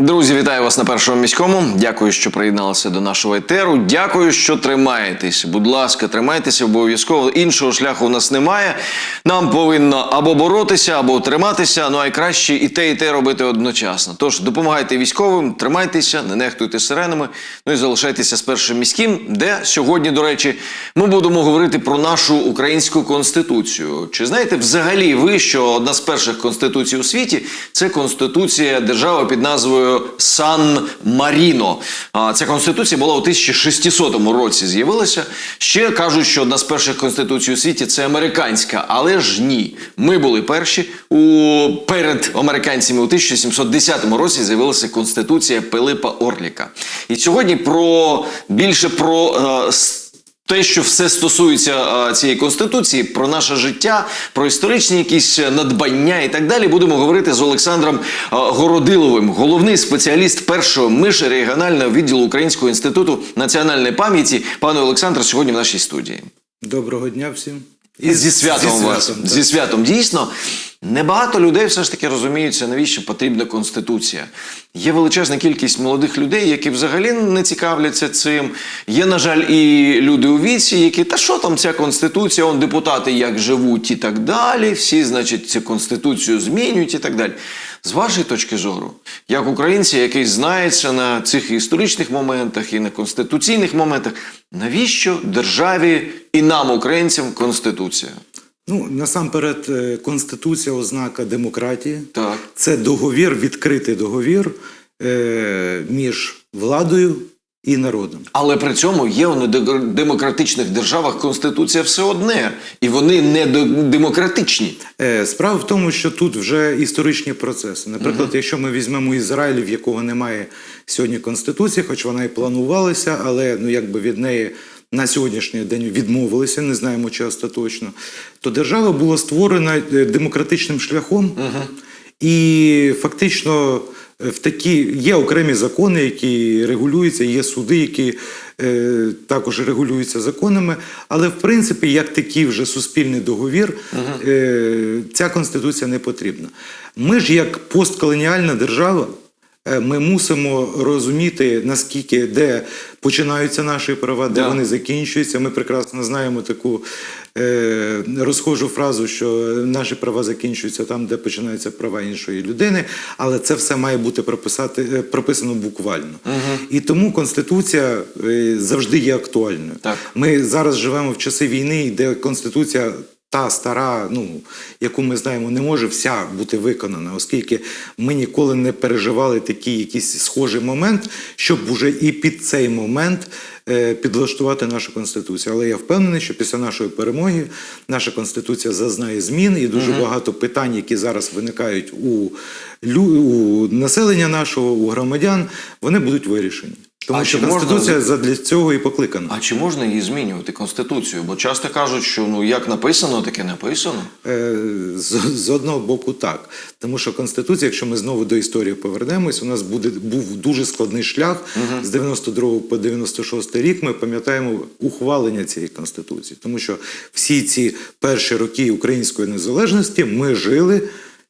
Друзі, вітаю вас на першому міському. Дякую, що приєдналися до нашого етеру. Дякую, що тримаєтесь. Будь ласка, тримайтеся обов'язково. Іншого шляху у нас немає. Нам повинно або боротися, або триматися. Ну а краще і те, і те робити одночасно. Тож допомагайте військовим, тримайтеся, не нехтуйте сиренами. Ну і залишайтеся з першим міським, де сьогодні, до речі, ми будемо говорити про нашу українську конституцію. Чи знаєте взагалі ви, що одна з перших конституцій у світі це конституція держави під назвою Сан Маріно. Ця конституція була у 1600 році. З'явилася. Ще кажуть, що одна з перших конституцій у світі це американська, але ж ні. Ми були перші у перед американцями у 1710 році. З'явилася конституція Пилипа Орліка. І сьогодні про більше про. е, те, що все стосується е, цієї конституції, про наше життя, про історичні якісь надбання і так далі, будемо говорити з Олександром е, Городиловим, головний спеціаліст першого миш регіонального відділу Українського інституту національної пам'яті. Пане Олександр, сьогодні в нашій студії. Доброго дня всім. І зі святом зі вас. святом, Зі святом. Дійсно, небагато людей все ж таки розуміються, навіщо потрібна конституція. Є величезна кількість молодих людей, які взагалі не цікавляться цим. Є, на жаль, і люди у віці, які та що там ця конституція, он депутати як живуть і так далі. Всі, значить, цю конституцію змінюють і так далі. З вашої точки зору, як українці, який знається на цих історичних моментах і на конституційних моментах, навіщо державі і нам, українцям, конституція? Ну, насамперед, е, Конституція ознака демократії. Так. Це договір, відкритий договір е, між владою і народом. Але при цьому є у демократичних державах конституція все одне, і вони не демократичні. Е, Справа в тому, що тут вже історичні процеси. Наприклад, якщо ми візьмемо Ізраїль, в якого немає сьогодні конституції, хоч вона і планувалася, але ну якби від неї. На сьогоднішній день відмовилися, не знаємо чи остаточно. То держава була створена е, демократичним шляхом, і фактично е, в такі є окремі закони, які регулюються, є суди, які е, також регулюються законами. Але в принципі, як такий вже суспільний договір, е, ця конституція не потрібна. Ми ж як постколоніальна держава. Е, Ми мусимо розуміти, наскільки де починаються наші права, де Да. вони закінчуються. Ми прекрасно знаємо таку е, розхожу фразу, що наші права закінчуються там, де починаються права іншої людини, але це все має бути прописати, е, прописано буквально. І тому Конституція е, завжди є актуальною. Так. Ми зараз живемо в часи війни, де Конституція. Та стара, ну яку ми знаємо, не може вся бути виконана, оскільки ми ніколи не переживали такий якийсь схожий момент, щоб уже і під цей момент е, підлаштувати нашу конституцію. Але я впевнений, що після нашої перемоги наша конституція зазнає змін, і дуже багато питань, які зараз виникають у, у населення нашого, у громадян, вони будуть вирішені. Тому А що чи можна конституція задля цього і покликана. А чи можна її змінювати конституцію? Бо часто кажуть, що ну як написано, таке написано. Е, З, з одного боку, так. Тому що Конституція, якщо ми знову до історії повернемось, у нас буде, був дуже складний шлях з 92 по 96 рік. Ми пам'ятаємо ухвалення цієї Конституції. Тому що всі ці перші роки української незалежності ми жили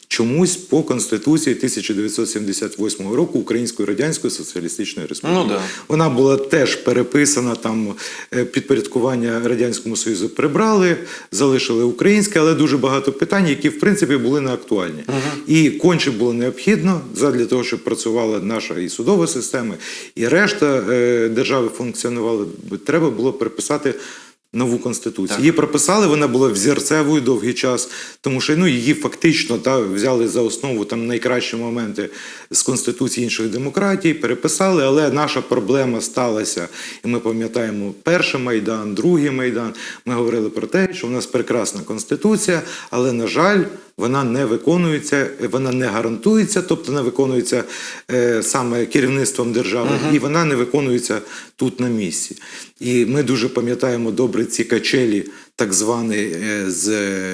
чомусь по Конституції 1978 року Української Радянської Соціалістичної Республіки. Ну да. Вона була теж переписана там е, підпорядкування радянському союзу прибрали, залишили українське, але дуже багато питань, які в принципі були не актуальні. І конче було необхідно задля того, щоб працювала наша і судова система, і решта е, держави функціонували. Треба було переписати. Нову конституцію Так. її прописали. Вона була взірцевою довгий час, тому що ну її фактично та взяли за основу там найкращі моменти з конституції інших демократій, переписали. Але наша проблема сталася, і ми пам'ятаємо перший майдан, другий майдан. Ми говорили про те, що в нас прекрасна конституція, але на жаль. Вона не виконується, вона не гарантується, тобто не виконується е, саме керівництвом держави, і вона не виконується тут на місці. І ми дуже пам'ятаємо добре ці качелі, так звані е, з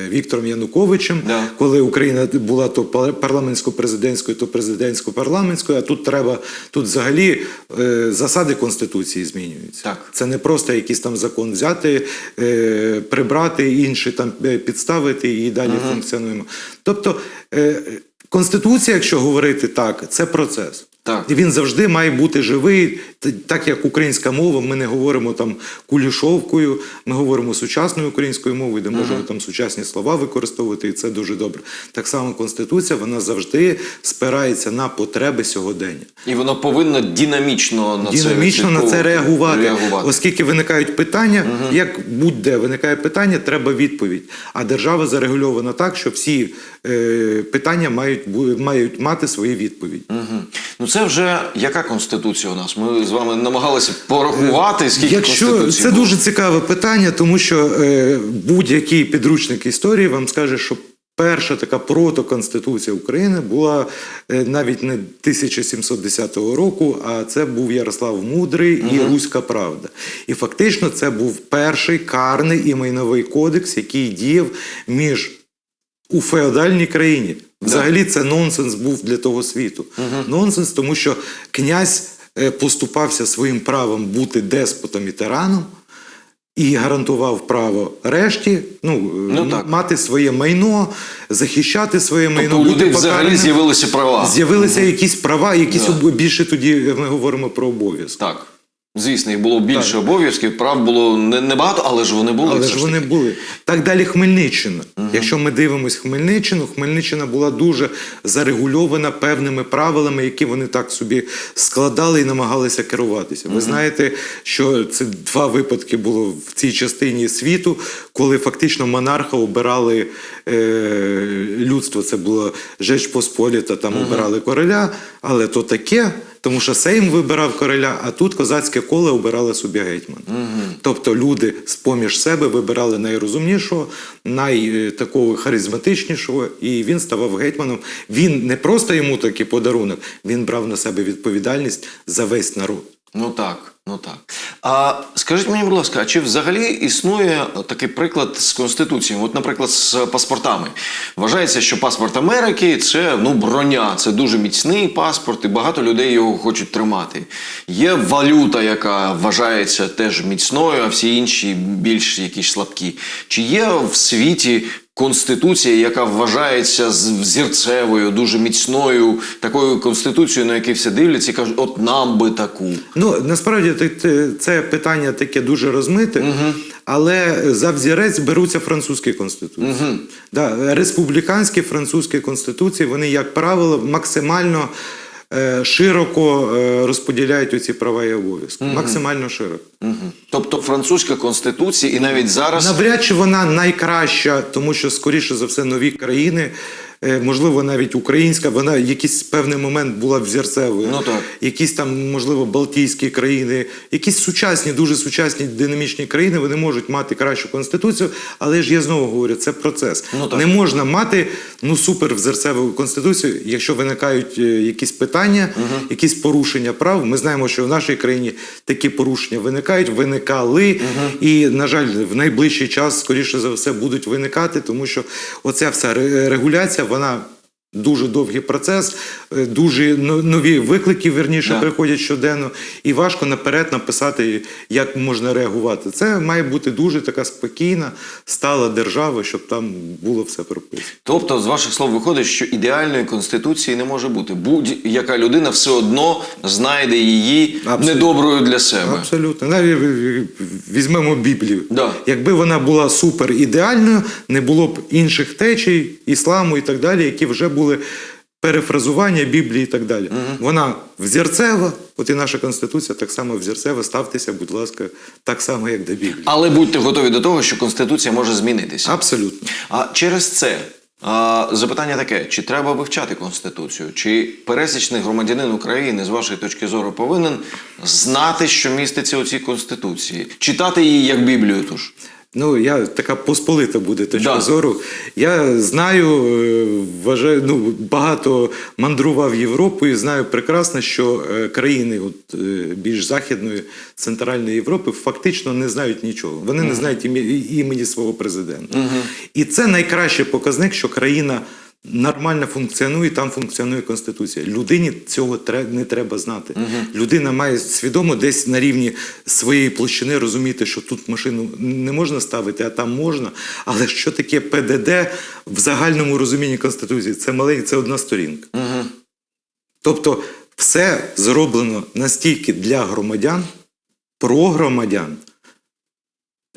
Віктором Януковичем, Да. коли Україна була то парламентсько-президентською, то президентсько-парламентською. А тут треба тут взагалі е, засади конституції змінюються. Так. Це не просто якийсь там закон взяти, е, прибрати інші там підставити і далі функціонуємо. Тобто конституція, якщо говорити так, це процес. Так. І він завжди має бути живий, так як українська мова. Ми не говоримо там кулішовкою, ми говоримо сучасною українською мовою, де можемо там сучасні слова використовувати, і це дуже добре. Так само конституція вона завжди спирається на потреби сьогодення. І воно повинно динамічно на це на це реагувати, реагувати. оскільки виникають питання, як будь-де виникає питання, треба відповідь. А держава зарегульована так, що всі е, питання мають мають мати свої відповіді. Мгм. Ну це вже яка конституція у нас? Ми з вами намагалися порахувати, скільки Якщо конституцій це було. дуже цікаве питання, тому що е, будь-який підручник історії вам скаже, що перша така протоконституція України була е, навіть не 1710 року, а це був Ярослав Мудрий і Руська Правда. І фактично це був перший карний і майновий кодекс, який діяв між у феодальній країні. Взагалі це нонсенс був для того світу. Нонсенс, тому що князь е, поступався своїм правом бути деспотом і тираном. І гарантував право решті ну, е, Ну, мати своє майно, захищати своє майно. Тобто у бути людей взагалі з'явилися права. З'явилися якісь права, якісь Да. об- більше тоді ми говоримо про обов'язки. Так. Звісно, їх було більше обов'язків, прав було не- небагато, але ж вони були. Але ж вони таки. були. Так далі Хмельниччина. Якщо ми дивимося Хмельниччину, Хмельниччина була дуже зарегульована певними правилами, які вони так собі складали і намагалися керуватися. Ви знаєте, що це два випадки було в цій частині світу, коли фактично монарха обирали е, людство. Це було Жеч Посполіта, там обирали короля, але то таке. Тому що Сейм вибирав короля, а тут козацьке коло обирало собі гетьмана. Тобто люди з-поміж себе вибирали найрозумнішого, найтакого харизматичнішого, і він ставав гетьманом. Він не просто йому такий подарунок, він брав на себе відповідальність за весь народ. Ну так, ну так. А скажіть мені, будь ласка, а чи взагалі існує такий приклад з Конституцією? От, наприклад, з паспортами. Вважається, що паспорт Америки це ну, броня, це дуже міцний паспорт, і багато людей його хочуть тримати. Є валюта, яка вважається теж міцною, а всі інші більш якісь слабкі. Чи є в світі Конституція, яка вважається з- взірцевою, дуже міцною, такою конституцією, на якій всі дивляться і кажуть, от нам би таку. Ну насправді це питання таке дуже розмите, але за взірець беруться французькі конституції. Да, республіканські французькі конституції, вони, як правило, максимально широко е, розподіляють оці права і обов'язки. Максимально широко. Угу. Тобто французька конституція, і навіть зараз Навряд чи вона найкраща, тому що, скоріше за все, нові країни, е, можливо, навіть українська, вона якийсь певний момент була взірцевою. Ну, так. Якісь там, можливо, Балтійські країни, якісь сучасні, дуже сучасні динамічні країни, вони можуть мати кращу конституцію, але ж я знову говорю, це процес. Ну, так. Не можна мати ну супер взірцеву конституцію, якщо виникають е, якісь питання, якісь порушення прав. Ми знаємо, що в нашій країні такі порушення виникають, виникали, і, на жаль, в найближчий час, скоріше за все, будуть виникати, тому що оця вся ре- регуляція, вона. Дуже довгий процес, е, дуже нові виклики, верніше, Да. приходять щоденно, і важко наперед написати, як можна реагувати. Це має бути дуже така спокійна, стала держава, щоб там було все прописано. Тобто, з ваших слов виходить, що ідеальної конституції не може бути. Будь-яка людина все одно знайде її Абсолютно. недоброю для себе. Абсолютно. Навіть візьмемо Біблію. Да. Якби вона була супер ідеальною, не було б інших течій, ісламу і так далі, які вже були перефразування Біблії і так далі. Вона взірцева, от і наша конституція так само взірцева. Ставтеся, будь ласка, так само, як до Біблії. Але будьте готові до того, що конституція може змінитися. Абсолютно. А через це а, запитання таке: чи треба вивчати конституцію? Чи пересічний громадянин України з вашої точки зору повинен знати, що міститься у цій конституції, читати її як Біблію? Тож Ну, я така посполита буде точка Да. зору. Я знаю, е, вважаю, ну, багато мандрував Європою і знаю прекрасно, що е, країни от, е, більш західної центральної Європи фактично не знають нічого. Вони не знають імені свого президента. І це найкращий показник, що країна. Нормально функціонує, там функціонує конституція. Людині цього не треба знати. Людина має свідомо десь на рівні своєї площини розуміти, що тут машину не можна ставити, а там можна. Але що таке ПДД в загальному розумінні конституції? Це маленька, це одна сторінка. Тобто, все зроблено настільки для громадян, про громадян,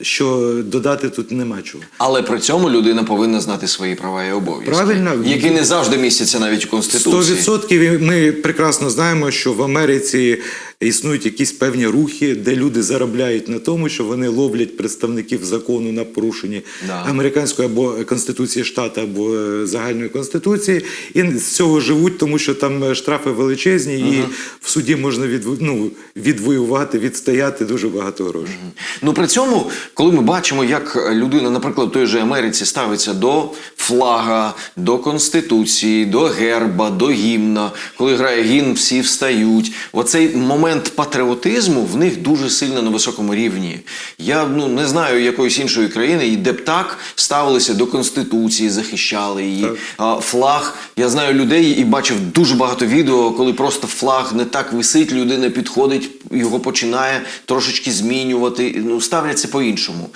що додати тут нема чого. Але при цьому людина повинна знати свої права і обов'язки. Правильно. Які не завжди містяться навіть у Конституції. 100% ми прекрасно знаємо, що в Америці існують якісь певні рухи, де люди заробляють на тому, що вони ловлять представників закону на порушенні Да. американської або конституції штату, або е, загальної конституції, і з цього живуть, тому що там е, штрафи величезні, і в суді можна відво- ну, відвоювати, відстояти дуже багато грошей. Ну при цьому, коли ми бачимо, як людина, наприклад, в той же Америці ставиться до флага, до конституції, до герба, до гімна, коли грає гімн, всі встають. Оцей момент патріотизму в них дуже сильно на високому рівні. Я ну не знаю якоїсь іншої країни, де б так ставилися до конституції, захищали її. Так. Флаг. Я знаю людей і бачив дуже багато відео, коли просто флаг не так висить, людина підходить, його починає трошечки змінювати. Ну, ставляться по-іншому.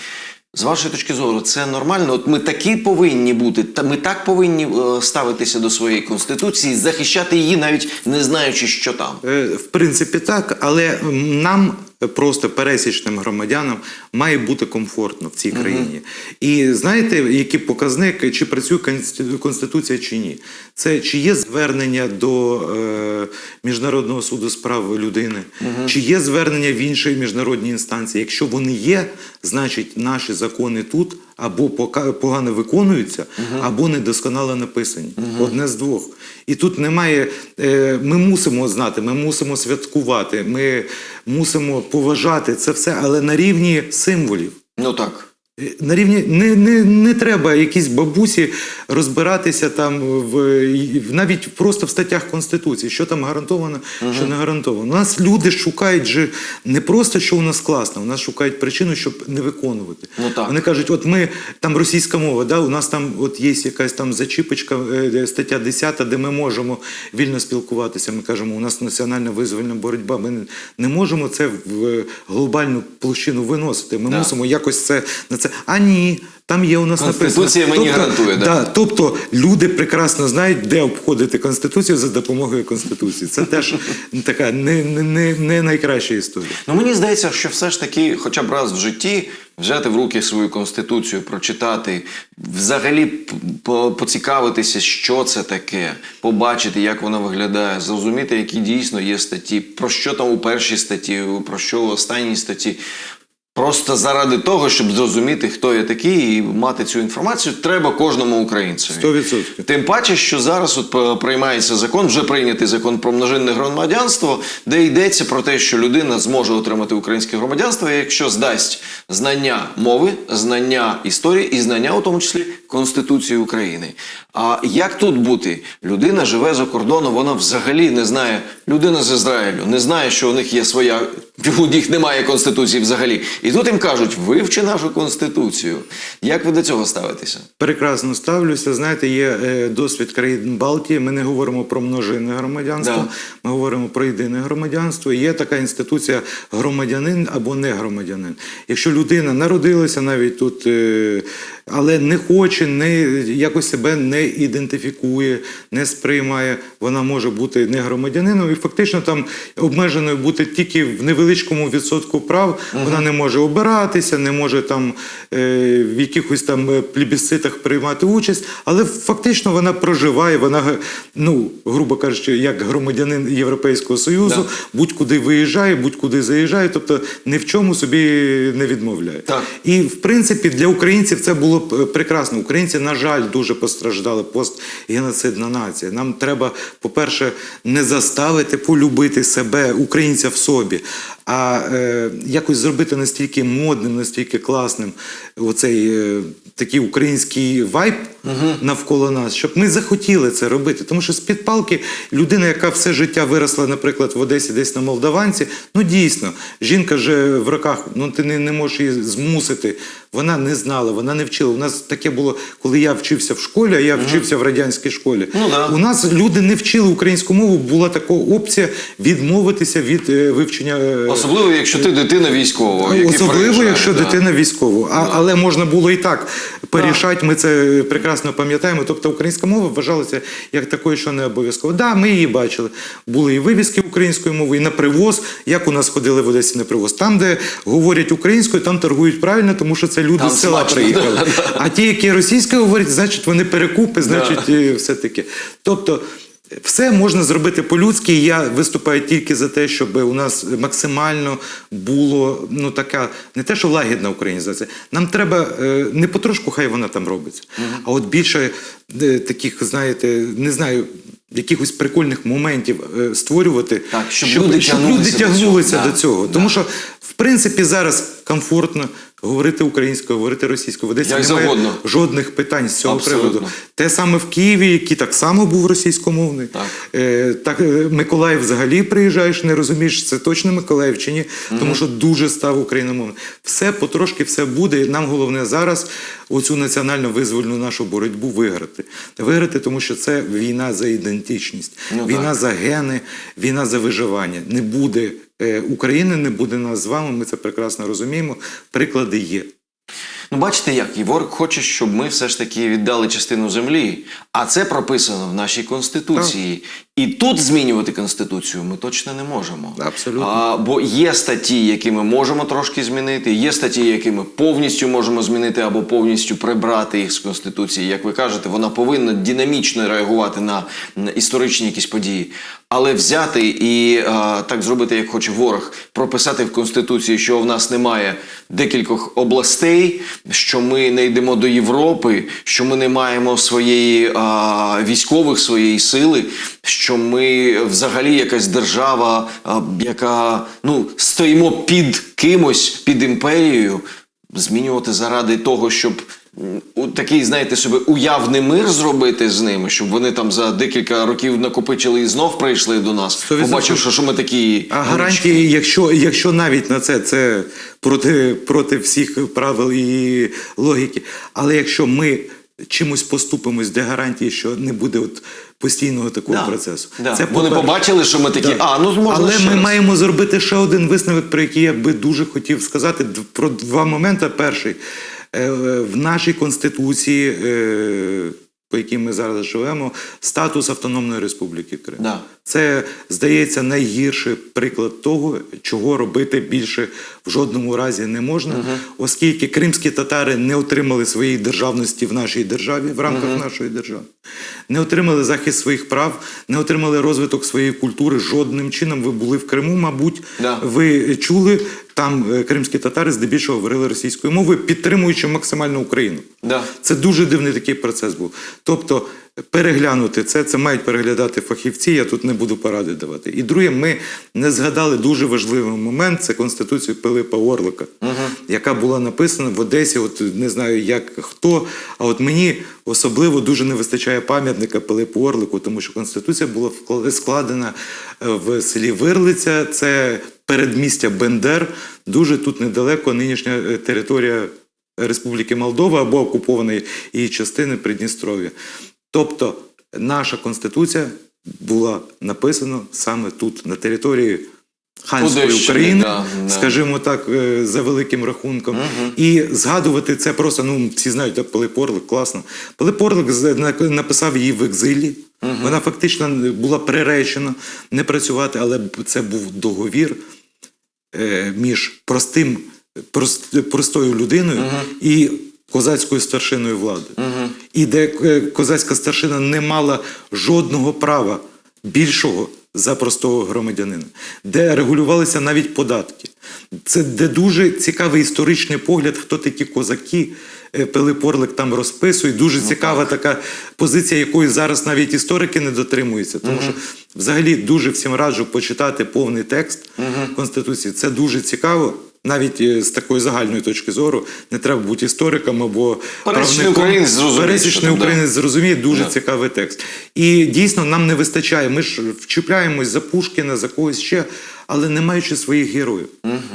З вашої точки зору, це нормально? От ми такі повинні бути, та ми так повинні е, ставитися до своєї конституції, захищати її, навіть не знаючи, що там. Е, В принципі, так, але нам, просто пересічним громадянам, має бути комфортно в цій країні. І знаєте, який показник, чи працює Конститу- Конституція чи ні? Це чи є звернення до е, Міжнародного суду з прав людини, чи є звернення в іншій міжнародній інстанції. Якщо вони є, значить наші закони тут або пока- погано виконуються, або недосконало написані. Одне з двох. І тут немає. е, Ми мусимо знати, ми мусимо святкувати, ми мусимо поважати це все, але на рівні символів. Ну так. Е, На рівні не, не, не треба якісь бабусі розбиратися там в навіть просто в статтях Конституції, що там гарантовано, що не гарантовано. У нас люди шукають же не просто, що у нас класно, у нас шукають причину, щоб не виконувати. Ну, так. Вони кажуть, от ми там російська мова, да, у нас там от є якась там зачіпочка, е, стаття 10, де ми можемо вільно спілкуватися. Ми кажемо, у нас національна визвольна боротьба. Ми не, не можемо це в глобальну площину виносити. Ми Да. мусимо якось це на це. А ні. Там є у нас Конституція написано. мені гарантує, да. Да, тобто люди прекрасно знають, де обходити Конституцію за допомогою Конституції. Це теж така не, не, не, найкраща історія. Ну мені здається, що все ж таки, хоча б раз в житті, взяти в руки свою конституцію, прочитати, взагалі по- поцікавитися, що це таке, побачити, як вона виглядає, зрозуміти, які дійсно є статті, про що там у першій статті, про що у останній статті. Просто заради того, щоб зрозуміти, хто я такий, і мати цю інформацію, треба кожному українцеві. 100%. Тим паче, що зараз от е, приймається закон, вже прийнятий закон про множинне громадянство, де йдеться про те, що людина зможе отримати українське громадянство, якщо здасть знання мови, знання історії і знання, у тому числі Конституції України. А як тут бути? Людина живе за кордоном, вона взагалі не знає, людина з Ізраїлю, не знає, що у них є своя, у них немає конституції взагалі. І тут їм кажуть, вивчи нашу конституцію. Як ви до цього ставитеся? Прекрасно ставлюся. Знаєте, є е, досвід країн Балтії. Ми не говоримо про множинне громадянство, Да. ми говоримо про єдине громадянство. Є така інституція громадянин або не громадянин. Якщо людина народилася навіть тут, е, але не хоче, не якось себе не ідентифікує, не сприймає, вона може бути не громадянином і фактично там обмеженою бути тільки в невеличкому відсотку прав. Вона не може обиратися, не може там е, в якихось там е, плебісцитах приймати участь, але фактично вона проживає, вона, ну, грубо кажучи, як громадянин Європейського Союзу, Да. будь-куди виїжджає, будь-куди заїжджає, тобто ні в чому собі не відмовляє. Так. І в принципі для українців це було б е, прекрасно. Українці, на жаль, дуже постраждали постгеноцидна нація. Нам треба, по-перше, не заставити полюбити себе, українця в собі, а е, якось зробити настільки модним, настільки класним оцей е, такий український вайб навколо нас, щоб ми захотіли це робити. Тому що з-під палки людина, яка все життя виросла, наприклад, в Одесі, десь на Молдаванці, ну дійсно, жінка вже в роках, ну ти не, не можеш її змусити. Вона не знала, вона не вчила. У нас таке було, коли я вчився в школі, а я вчився в радянській школі. Ну да. У нас люди не вчили українську мову, була така опція відмовитися від е, вивчення е, Особливо, якщо ти дитина військова. який Особливо, приїжджає, якщо да. дитина військова. А, Але можна було і так порішати. Ми це прекрасно пам'ятаємо. Тобто українська мова вважалася як такою, що не обов'язково. Да, ми її бачили. Були і вивіски українською мовою, і на привоз. Як у нас ходили в Одесі на привоз? Там, де говорять українською, там торгують правильно, тому що це люди Там з села смачно, приїхали. да, А ті, які російською говорять, значить вони перекупи, значить і все таке. Тобто. Все можна зробити по-людськи. Я виступаю тільки за те, щоб у нас максимально було ну така не те, що лагідна українізація. Нам треба е, не потрошку, хай вона там робиться, а от більше е, таких, знаєте, не знаю. Якихось прикольних моментів е, створювати, Так, щоб люди тягнулися до тягнулися цього. до Да. цього. Тому що, в принципі, зараз комфортно говорити українською, говорити російською. В Одесі Як немає завгодно. жодних питань з цього Абсолютно. приводу. Те саме в Києві, який так само був російськомовний. Так. Е, так е, Миколаїв взагалі приїжджаєш, не розумієш, це точно Миколаїв чи ні, тому що дуже став україномовним. Все потрошки все буде. І нам головне зараз оцю національно визвольну нашу боротьбу виграти. Виграти, тому що це війна за ідентичність, Ну, війна так. за гени, війна за виживання. Не буде України, не буде нас з вами. Ми це прекрасно розуміємо. Приклади є. Ну, бачите, як і ворог хоче, щоб ми все ж таки віддали частину землі, а це прописано в нашій конституції. І тут змінювати конституцію ми точно не можемо. Абсолютно. А, бо є статті, які ми можемо трошки змінити, є статті, які ми повністю можемо змінити або повністю прибрати їх з конституції. Як ви кажете, вона повинна динамічно реагувати на, на історичні якісь події. Але взяти і а, так зробити, як хоче ворог, прописати в конституції, що в нас немає декількох областей, що ми не йдемо до Європи, що ми не маємо своєї а, військових своєї сили, що ми взагалі якась держава, яка ну стоїмо під кимось, під імперією, змінювати заради того, щоб. у- Такий, знаєте, собі уявний мир зробити з ними, щоб вони там за декілька років накопичили і знов прийшли до нас, побачивши, що ми такі А гарантії, якщо, якщо навіть на це це проти, проти всіх правил і логіки, але якщо ми чимось поступимось, де гарантії, що не буде от постійного такого Да, процесу. да. Це Вони побачили, що ми такі, Да. а ну можна Але ще ми раз. маємо зробити ще один висновок, про який я би дуже хотів сказати про два моменти. Перший Е, в нашій конституції, е, по якій ми зараз живемо, статус Автономної Республіки Крим. Да. Це здається найгірший приклад того, чого робити більше в жодному разі не можна, оскільки кримські татари не отримали своєї державності в нашій державі в рамках нашої держави, не отримали захист своїх прав, не отримали розвиток своєї культури жодним чином. Ви були в Криму, мабуть, Да. ви чули. Там е, кримські татари здебільшого говорили російською мовою, підтримуючи максимально Україну. Да. Це дуже дивний такий процес був. Тобто переглянути це, це мають переглядати фахівці. Я тут не буду поради давати. І друге, ми не згадали дуже важливий момент. Це конституцію Пилипа Орлика, яка була написана в Одесі. От не знаю, як хто. А от мені особливо дуже не вистачає пам'ятника Пилипу Орлику, тому що конституція була складена е, в селі Вирлиця. Це передмістя Бендер. Дуже тут недалеко нинішня е, територія Республіки Молдова або окупованої її частини Придністров'я. Тобто наша конституція була написана саме тут, на території ханської Одещини, України, да, скажімо так, е, за великим рахунком. І згадувати це просто, ну всі знають, так, Пилипорлик, класно. Пилип Орлик з- на- написав її в екзилі. Вона фактично була приречена не працювати, але це був договір е, між простим, прост, простою людиною і козацькою старшиною влади. І де е, козацька старшина не мала жодного права більшого за простого громадянина, де регулювалися навіть податки. Це де дуже цікавий історичний погляд, хто такі козаки. Е, Пилип Орлик там розписує. Дуже цікава така позиція, якої зараз навіть історики не дотримуються. Тому що взагалі дуже всім раджу почитати повний текст Конституції. Це дуже цікаво. Навіть е, з такої загальної точки зору не треба бути істориком або Пересічний українець зрозуміє, Пересічний українець зрозуміє дуже Да. цікавий текст. І дійсно нам не вистачає. Ми ж вчіпляємось за Пушкіна, за когось ще. Але не маючи своїх героїв.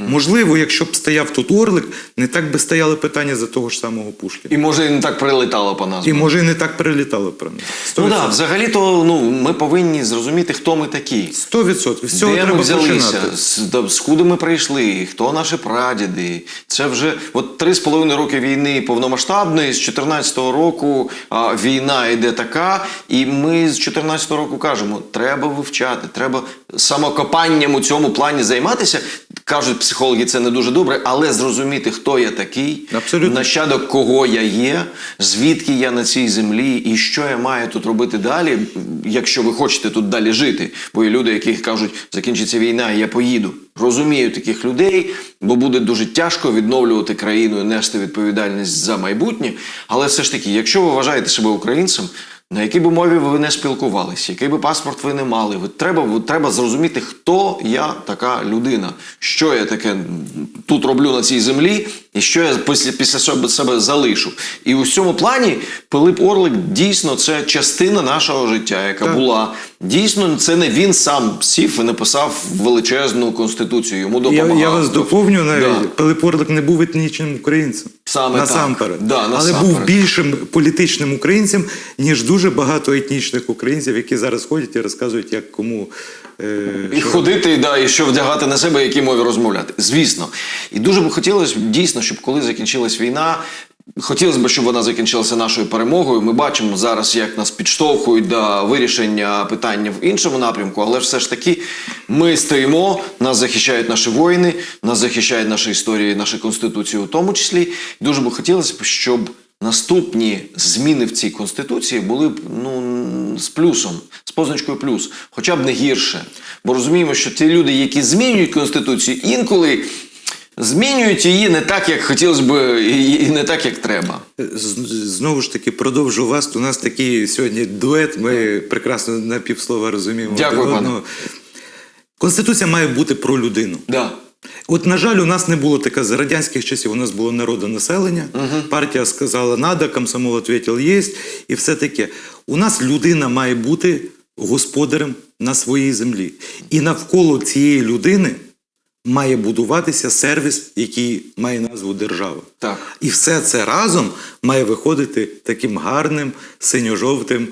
Можливо, якщо б стояв тут Орлик, не так би стояли питання за того ж самого Пушкіна. І може і не так прилетало по нас. І може і не так прилітало про нас. Ну так, взагалі-то ну, ми повинні зрозуміти, хто ми такі. Сто відсотків. З цього Де ми треба взялися, починати. з, да, з куди ми прийшли, хто наші прадіди. Це вже от три з половиною роки війни повномасштабної, з 14-го року а, війна йде така, і ми з 14-го року кажемо, треба вивчати, треба самокопанням у цьому плані займатися. Кажуть психологи, це не дуже добре, але зрозуміти, хто я такий, Абсолютно. нащадок кого я є, звідки я на цій землі і що я маю тут робити далі, якщо ви хочете тут далі жити. Бо є люди, які кажуть, закінчиться війна, і я поїду. Розумію таких людей, бо буде дуже тяжко відновлювати країну і нести відповідальність за майбутнє. Але все ж таки, якщо ви вважаєте себе українцем, на якій би мові ви не спілкувалися, який би паспорт ви не мали, ви треба, ви, треба зрозуміти, хто я така людина, що я таке тут роблю на цій землі, і що я після, після себе, себе залишу. І у цьому плані Пилип Орлик дійсно це частина нашого життя, яка Так. була. Дійсно, це не він сам сів і написав величезну конституцію. Йому Я, допомагав. я вас доповню навіть. Да. Пилип Орлик не був етнічним українцем. Саме насамперед. так. Да, Але був більшим політичним українцем, ніж дуже багато етнічних українців, які зараз ходять і розказують, як кому. Е, І що ходити, да, і що вдягати на себе, які мові розмовляти. Звісно. І дуже би хотілося дійсно, щоб коли закінчилась війна. Хотілося б, щоб вона закінчилася нашою перемогою. Ми бачимо зараз, як нас підштовхують до вирішення питання в іншому напрямку, але все ж таки ми стоїмо, нас захищають наші воїни, нас захищають наші історії, наші конституції у тому числі. Дуже би хотілося б, щоб наступні зміни в цій конституції були б ну з плюсом, з позначкою плюс, хоча б не гірше. Бо розуміємо, що ті люди, які змінюють конституцію, інколи змінюють її не так, як хотілося б, і не так, як треба. Знову ж таки, продовжу вас. У нас такий сьогодні дует. Ми прекрасно на півслова розуміємо. Дякую, пане. Конституція має бути про людину. Да. От, на жаль, у нас не було таке з радянських часів. У нас було народонаселення. Партія сказала надо, комсомол відповів єсть, і все таке. У нас людина має бути господарем на своїй землі. І навколо цієї людини має будуватися сервіс, який має назву держава. Так. І все це разом має виходити таким гарним синьо-жовтим.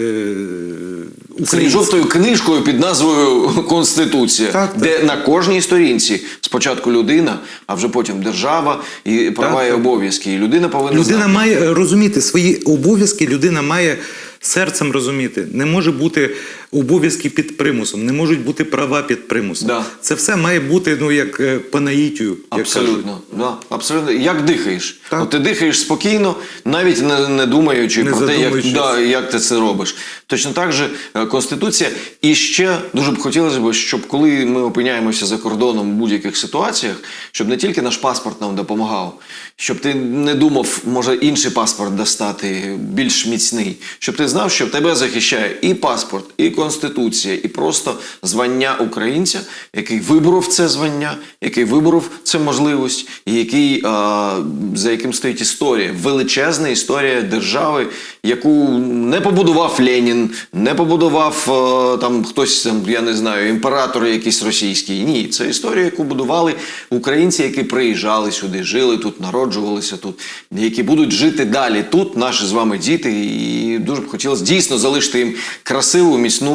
Е- жовтою книжкою під назвою Конституція, Так, так. де на кожній сторінці спочатку людина, а вже потім держава і права Так, і обов'язки. І людина повинна Людина знати. має е, розуміти свої обов'язки, людина має серцем розуміти. Не може бути обов'язки під примусом, не можуть бути права під примусом. Да. Це все має бути ну як е, по наїтію. як. Абсолютно, да, абсолютно. Як дихаєш? Так. От ти дихаєш спокійно, навіть не, не думаючи Не про те, як, да, як ти це робиш. Точно так же е, Конституція. І ще дуже б хотілося б, щоб коли ми опиняємося за кордоном в будь-яких ситуаціях, щоб не тільки наш паспорт нам допомагав, щоб ти не думав, може інший паспорт достати, більш міцний, щоб ти знав, що тебе захищає і паспорт, і конституція, і просто звання українця, який виборов це звання, який виборов цю можливість, і який а, за яким стоїть історія, величезна історія держави, яку не побудував Ленін, не побудував е, там хтось там, я не знаю, імператор якийсь російський. Ні, це історія, яку будували українці, які приїжджали сюди, жили тут, народжувалися тут, які будуть жити далі тут, наші з вами діти. І дуже б хотілося дійсно залишити їм красиву, міцну.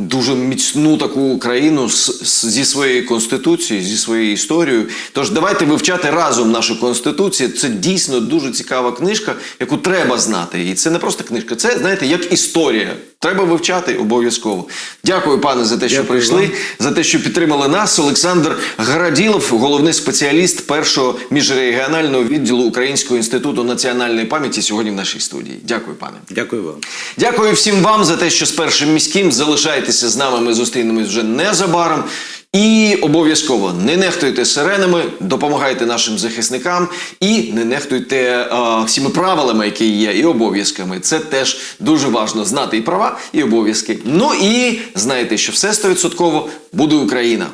Дуже міцну таку країну з- зі своєю конституцією, зі своєю історією. Тож давайте вивчати разом нашу конституцію. Це дійсно дуже цікава книжка, яку треба знати. І це не просто книжка, це знаєте, як історія. Треба вивчати обов'язково. Дякую, пане, за те, що Дякую прийшли, вам. за те, що підтримали нас. Олександр Граділов, головний спеціаліст першого міжрегіонального відділу Українського інституту національної пам'яті, сьогодні в нашій студії. Дякую, пане. Дякую вам. Дякую всім вам за те, що з першим міським залишайтеся з нами. Ми зустрінемось вже незабаром. І обов'язково не нехтуйте сиренами, допомагайте нашим захисникам і не нехтуйте е, всіми правилами, які є, і обов'язками. Це теж дуже важливо знати і права, і обов'язки. Ну і знайте, що все стовідсотково буде Україна.